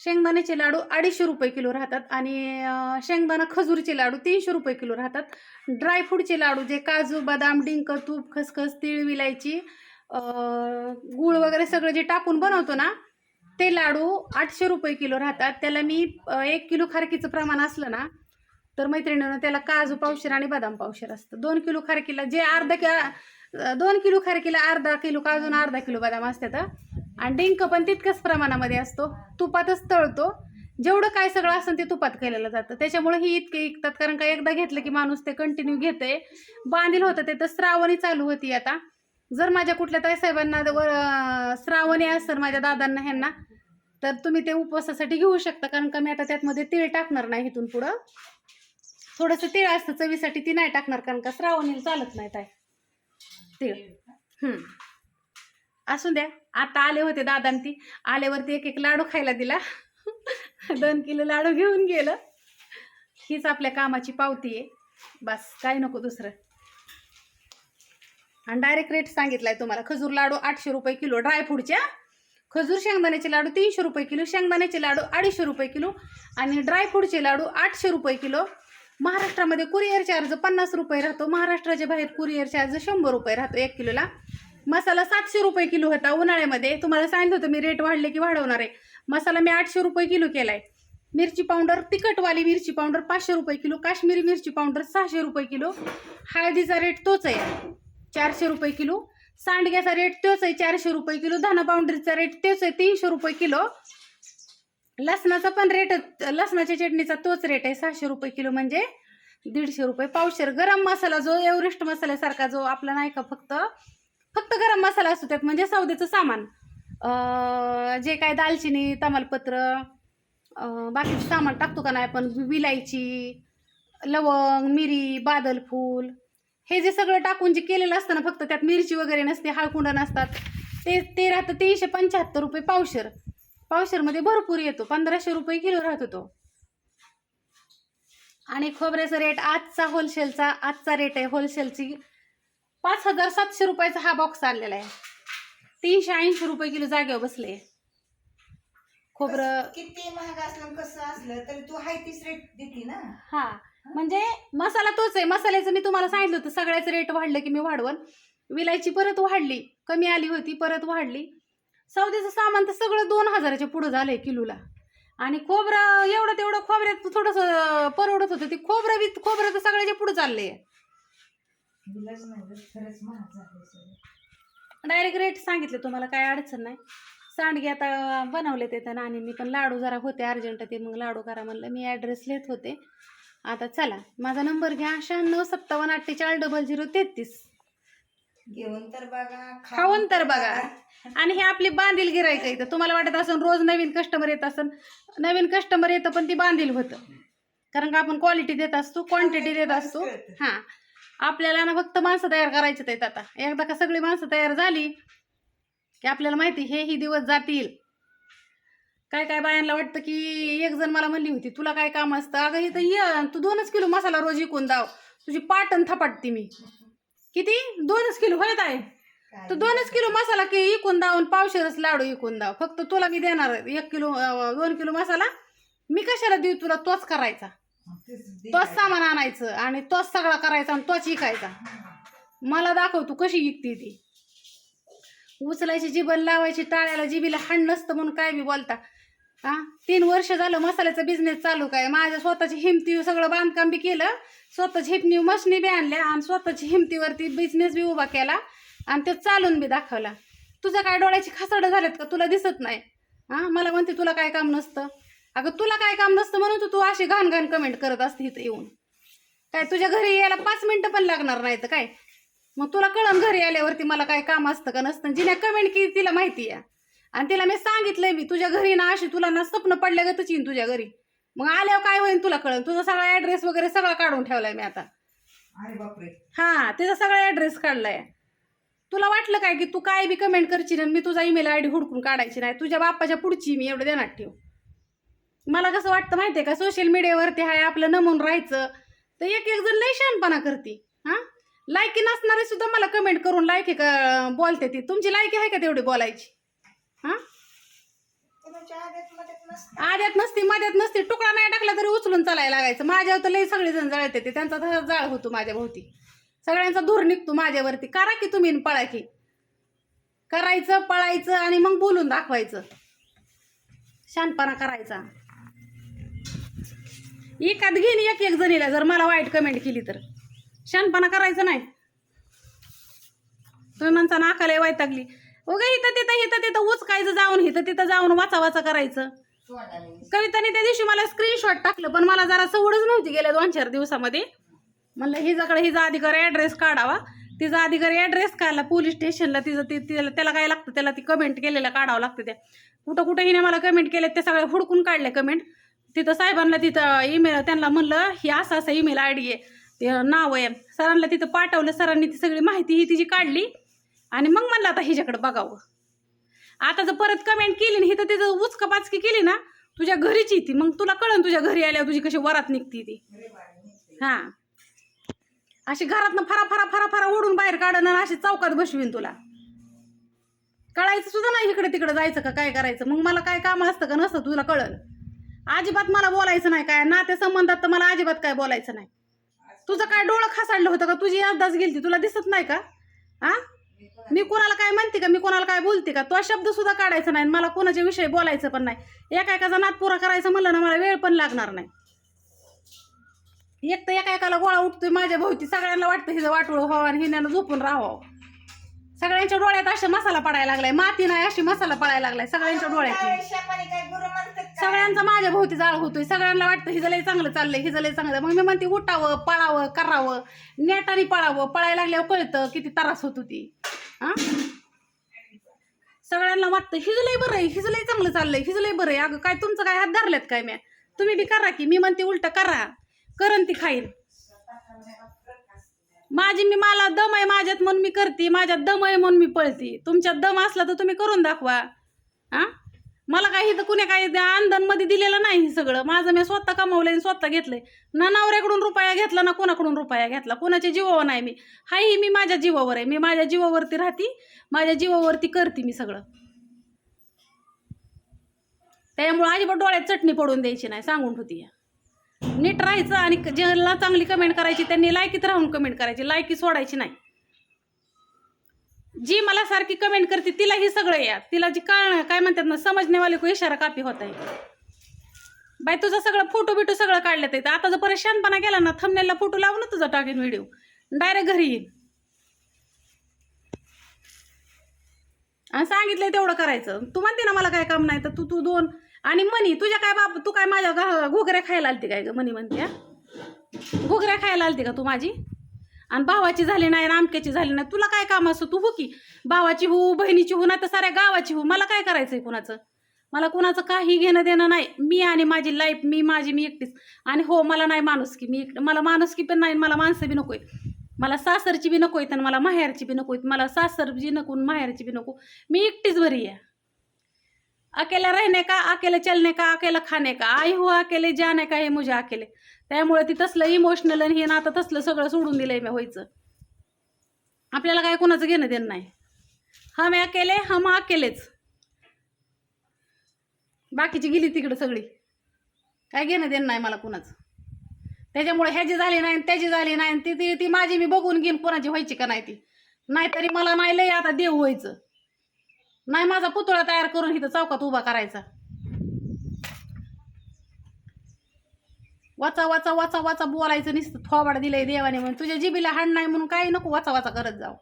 शेंगदाण्याचे लाडू अडीचशे रुपये किलो राहतात आणि शेंगदाणा खजूरचे लाडू तीनशे रुपये किलो राहतात. ड्रायफ्रूटचे लाडू जे काजू बदाम डिंक तूप खसखस तीळ विलायची गूळ वगैरे सगळं जे टाकून बनवतो ना ते लाडू आठशे रुपये किलो राहतात. त्याला मी एक किलो खारकीचं प्रमाण असलं ना तर मैत्रिणीनं त्याला काजू पावशेर आणि बदाम पावशेर असतं. दोन किलो खारकीला जे अर्धा कि दोन किलो खारकीला अर्धा किलो काजू आणि अर्धा किलो बदाम असतात आणि डिंक पण तितक्याच प्रमाणामध्ये असतो. तुपातच तळतो. जेवढं काय सगळं असतं ते तुपात केलेलं जातं. त्याच्यामुळे ही इतके ऐकतात कारण का एकदा घेतलं की माणूस ते कंटिन्यू घेते बांधील होतं ते तर श्रावणी चालू होती आता. जर माझ्या कुठल्या ताईसाहेबांना साहेबांना श्रावणी असेल माझ्या दादांना ह्यांना तर तुम्ही ते उपवासासाठी घेऊ शकता. कारण का मी आता त्यातमध्ये तीळ टाकणार नाही इथून पुढं. थोडंसं तीळ असतं चवीसाठी ती नाही टाकणार. कारण का श्रावणीला चालत नाही ताई. तीळ. हम्म. असू द्या आता आले होते दादान ती आल्यावरती एक एक लाडू खायला दिला. दोन किलो लाडू घेऊन गेलं. हीच आपल्या कामाची पावती आहे. बस काय नको दुसरं. आणि डायरेक्ट रेट सांगितलाय तुम्हाला. खजूर लाडू आठशे रुपये किलो ड्रायफ्रूटच्या खजूर शेंगदाण्याचे लाडू तीनशे रुपये किलो शेंगदाण्याचे लाडू अडीचशे रुपये किलो आणि ड्रायफ्रूटचे लाडू आठशे रुपये किलो. महाराष्ट्रामध्ये कुरिअर चार्ज पन्नास रुपये राहतो. महाराष्ट्राच्या बाहेर कुरिअर चार्ज शंभर रुपये राहतो एक किलोला. मसाला सातशे रुपये किलो होता उन्हाळ्यामध्ये. तुम्हाला सांगितलं होतं मी रेट वाढले की वाढवणार आहे. मसाला मी आठशे रुपये किलो केलाय. मिरची पावडर तिखटवाली मिरची पावडर पाचशे रुपये किलो काश्मीरी मिरची पावडर सहाशे रुपये किलो हळदीचा रेट तोच आहे. चारशे रुपये किलो सांडग्याचा रेट तोच आहे चारशे रुपये किलो धना पावडरीचा रेट तोच आहे तीनशे रुपये किलो. लसणाचा पण रेट लसणाच्या चटणीचा तोच रेट आहे सहाशे रुपये किलो म्हणजे दीडशे रुपये. पावशेर गरम मसाला जो एव्हरेस्ट मसाल्यासारखा जो आपला नाही का फक्त फक्त गरम मसाला असतो त्यात म्हणजे सौद्याचं सामान. जे काय दालचिनी तमालपत्र बाकीचं सामान टाकतो का नाही आपण? विलायची लवंग मिरी बादल फूल. हे जे सगळं टाकून जे केलेलं असतं ना फक्त त्यात मिरची वगैरे नसते हळकुंड नसतात. ते ते राहतं तीनशे पंच्याहत्तर रुपये पावशेर. पावशेरमध्ये भरपूर येतो पंधराशे रुपये किलो राहतो तो. आणि खोबऱ्याचा रेट आजचा होलसेलचा आजचा रेट आहे होलसेलची पाच हजार सातशे रुपयाचा हा बॉक्स आणलेला आहे. तीनशे ऐंशी रुपये किलो जागेवर बसले खोबरं किती महाग असलं कसं असलं तरी तू हाय तीच रेट देते ना. हा म्हणजे मसाला तोच आहे. मसाल्याचं मी तुम्हाला सांगितलं होतं सगळ्याच रेट वाढलं की मी वाढवण. विलायची परत वाढली कमी आली होती परत वाढली. सौद्याचं सामान तर सगळं दोन हजाराच्या पुढं झालंय किलोला. आणि खोबरं एवढं तेवढं खोबऱ्यात थोडंसं परवडत होतं. ते खोबरं बी खोबरं तर सगळ्याच्या पुढं चाललंय. दिलंच नाही गं, खरंच महाग झालंय सगळं. डायरेक्ट रेट सांगितले तुम्हाला काय अडचण नाही. सांडगे आता बनवले ते तर नानींनी पण लाडू जरा होते अर्जंट ते मग लाडू करा म्हणलं. मी ॲड्रेस लिहित होते. आता चला माझा नंबर घ्या. शहाण्णव सत्तावन्न अठ्ठेचाळीस डबल झिरो तेहतीस. घेऊन तर बघा खाऊन तर बघा. आणि हे आपली बांधील गिरायक इथं. तुम्हाला वाटत असेल रोज नवीन कस्टमर येत असेल. नवीन कस्टमर येतं पण ती बांधील होतं. कारण का आपण क्वालिटी देत असतो क्वांटिटी देत असतो. हां. आपल्याला ना फक्त माणसं तयार करायचे आहेत आता. एकदा का सगळी माणसं तयार झाली की आपल्याला माहिती हे ही दिवस जातील. काय काय बायांना वाटतं की एक जण मला म्हणली होती तुला काय काम असतं? अगं इथं ये तू दोनच किलो मसाला रोज विकून दाव. तुझी पाटण थपाटते मी. किती? दोनच किलो? होत आहे तू दोनच किलो मसाला की इकून दावून पावशेरच लाडू इकून दाव. फक्त तुला मी देणार एक किलो दोन किलो मसाला. मी कशाला देऊ तुला? तोच करायचा. तोच सामान आणायचं आणि तोच सगळा करायचा आणि तोच इकायचा मला दाखव तू कशी विकते ती. उचलायची जिबल लावायची टाळ्याला जिबीला हाण नसतं म्हणून काय बी बोलता. हा? तीन वर्ष झालं मसाल्याचा बिझनेस चालू काय. माझ्या स्वतःची हिमती सगळं बांधकाम बी केलं. स्वतःची हिपनी मशनी बी आणल्या आणि स्वतःची हिमतीवरती बिझनेस बी उभा केला आणि ते चालून बी दाखवला. तुझं काय डोळ्याची खासडं झालेत का? तुला दिसत नाही. हा? मला म्हणते तुला काय काम नसतं. अगं तुला काय काम नसतं म्हणून तर तू अशी घाण घाण कमेंट करत असते इथं येऊन. काय तुझ्या घरी यायला पाच मिनिटं पण लागणार नाही तर काय? मग तुला कळण घरी आल्यावरती मला काय काम असतं का नसतं? जिने कमेंट केली तिला माहिती आहे. आणि तिला मी सांगितलंय मी तुझ्या घरी ना अशी तुला ना स्वप्न पडल्या गतच येईन तुझ्या घरी. मग आल्यावर काय होईल तुला कळण तुझा सगळा ॲड्रेस वगैरे सगळा काढून ठेवलाय मी आता. हा तिचा सगळा ॲड्रेस काढलाय. तुला वाटलं काय की तू काय बी कमेंट करशील आणि मी तुझा ईमेल आय डी हुडकून काढायची नाही? तुझ्या बाप्पाच्या पुढची मी एवढं देणार ठेव. मला कसं वाटतं माहितीये का? सोशल मीडियावरती हाय आपलं नमून राहायचं. तर एक एक जण लय शहाणपणा करते. हा? लायकी नसणारे सुद्धा मला कमेंट करून लायकी का बोलते ती. तुमची लायकी आहे का तेवढी बोलायची? हा? आद्यात नसती मध्यात नसती. तुकडा नाही टाकला तरी उचलून चालायला लागायचं. माझ्यावर तर लई सगळे जण जळत येते त्यांचा तसा जाळ होतो माझ्या भोवती. सगळ्यांचा धूर निघतो माझ्यावरती. करा की तुम्ही पळा की करायचं पळायचं आणि मग बोलून दाखवायचं. शानपणा करायचा. एकात घेईन एक एक जणीला. जर मला वाईट कमेंट केली तर. शानपणा करायचं नाही. तुम्ही म्हणता नाकाला वैतागली. उगा इथं तिथं हिथं तिथं उचकायचं जाऊन हिथं तिथं जाऊन वाचा वाचा करायचं. कविताने त्या दिवशी मला स्क्रीनशॉट टाकलं पण मला जरा सवडच नव्हती गेल्या दोन चार दिवसामध्ये. म्हणलं हिजाकडे हिचा अधिकारी ॲड्रेस काढावा. तिचा अधिकारी ॲड्रेस काढला. पोलीस स्टेशनला तिचं ती तिला त्याला काय लागतं? त्याला ती कमेंट केलेलं काढावं लागतं त्या. कुठं कुठं हिने मला कमेंट केल्या ते सगळ्या हुडकून काढल्या कमेंट तिथं साहेबांना तिथं ईमेल त्यांना म्हणलं ही असं असं ईमेल आय डी आहे. ते नाव आहे. सरांना तिथं पाठवलं सरांनी ती सगळी माहिती ही तिची काढली आणि मग म्हणलं आता हिच्याकडे बघावं. आता जर परत कमेंट केली ना ही तर तिथं उचका पाचकी केली ना तुझ्या घरीची ती मग तुला कळन तुझ्या घरी आल्यावर तुझी कशी वरात निघती ती. हा. अशी घरातनं फरा फरा फरा फरा ओढून बाहेर काढणं आणि अशी चौकात बसवीन तुला. कळायचं सुद्धा नाही इकडे तिकडे जायचं का काय करायचं. मग मला काय काम असतं का नसतं तुला कळलं अजिबात मला बोलायचं नाही काय. नाते संबंधात तर मला अजिबात काय बोलायचं नाही. तुझं काय डोळं खासाडलं होतं का? तुझी याददाच गेलती. तुला दिसत नाही का? हा मी कोणाला काय म्हणते का? मी कोणाला काय बोलते का? तो शब्द सुद्धा काढायचा नाही मला कोणाच्या विषयी बोलायचं पण नाही. एका एकाचा नाद पुरा करायचं म्हणलं ना मला वेळ पण लागणार नाही. एक तर एका एकाला गोळा उठतोय माझ्या भोवती. सगळ्यांना वाटतं हिचं वाटोळ व्हावं आणि हिण्यानं झोपून राहावं. सगळ्यांच्या डोळ्यात अशा मसाला पडायला लागलाय. माती नाही अशी मसाला पडायला लागलाय सगळ्यांच्या डोळ्यात. सगळ्यांचा माझ्या भोवती जाळ होतोय. सगळ्यांना वाटतं हिचं लय चांगलं चाललंय हिचं लय चांगलं मग मी म्हणते उठावं पळावं करावं. नेटाने पळावं. पळायला लागल्यावर कळतं किती त्रास होत होती. हा सगळ्यांना वाटतं हिचं लय बरं आहे हिचं लय चांगलं चाललंय हिचं लय बरं आहे. अगं काय तुमचं काय हात धरलेत काय म्या? तुम्ही बी करा की. मी म्हणते उलट करा. करन ती खाईन. माझी मी मला दम आहे माझ्यात म्हणून मी करते माझ्यात दम आहे म्हणून मी पळते. तुमच्यात दम असला तर तुम्ही करून दाखवा. हा मला काही इथं कुणी काही अंधनमध्ये दिलेलं नाही हे सगळं. माझं मी स्वतः कमवलंय आणि स्वतः घेतलंय. ना नवऱ्याकडून रुपया घेतला ना कोणाकडून रुपया घेतला. कोणाच्या जीवावर नाही मी. हाही मी माझ्या जीवावर आहे. मी माझ्या जीवावरती राहते माझ्या जीवावरती करते मी सगळं. त्यामुळं अजिबात डोळ्यात चटणी पडून द्यायची नाही सांगून होती नीट राहायचं आणि ज्याला चांगली कमेंट करायची त्यांनी लायकीत राहून कमेंट करायची. लायकी सोडायची नाही. जी मला सारखी कमेंट करते तिला ही सगळं या. तिला जी का काय म्हणतात ना समजण्यावाले को इशारा कापी होत आहे. बाई तुझं सगळं फोटो बिटो सगळं काढल्यात येतं आता जर परेशानपणा गेला ना थमनेलला फोटो लावून ना तुझा टाकेन व्हिडिओ डायरेक्ट घरी येईन. आणि सांगितलंय तेवढं करायचं. तू म्हणते ना मला काय काम नाही तर तू तू दोन. आणि मनी तुझ्या काय बाप तू काय माझ्या घा- खायला आलती काय ग? मनी म्हणते घोगऱ्या खायला आलती का तू माझी? आणि भावाची झाली नाही आमक्याची झाली नाही. तुला काय काम असं तू हो की. भावाची हो बहिणीची हो नाही तर साऱ्या गावाची हो मला काय करायचंय कुणाचं? मला कुणाचं काही घेणं देणं नाही. मी आणि माझी लाईफ मी माझी मी एकटीच. आणि हो मला नाही माणूस की मी एक मला माणुसकी पण नाही मला माणसं बी नकोय मला सासरची बी नको आणि मला माहेरची बी नको मला सासर जी नको आणि माहेरची बी नको. मी एकटीच बरी आहे. अकेला रहने का? अकेले चलने का? अकेला खाने का? आई हो अकेले जाने का? हे मुझे अकेले. त्यामुळे ती तसलं इमोशनल आणि हे नातं तसलं सगळं सोडून दिलंय मी व्हायचं. आपल्याला काय कोणाचं घेणं देणं नाही. हम अकेले हम अकेलेच. बाकीची गेली तिकडं सगळी. काय घेणं देणं नाही मला कुणाचं. त्याच्यामुळे ह्याची झाली नाही त्याची झाली नाही ती ती ती माझी मी बघून घेईन कोणाची व्हायची का नाही ती. नाहीतरी मला नाही लय आता देव व्हायचं. नाही माझा पुतळा तयार करून इथं चौकात उभा करायचा. वाचा वाचा वाचा वाचा बोलायचं नुसतं थोबाड दिलंय देवाने म्हणून. तुझ्या जिबीला हाड नाही म्हणून काही नको वाचा वाचा करत जाऊ.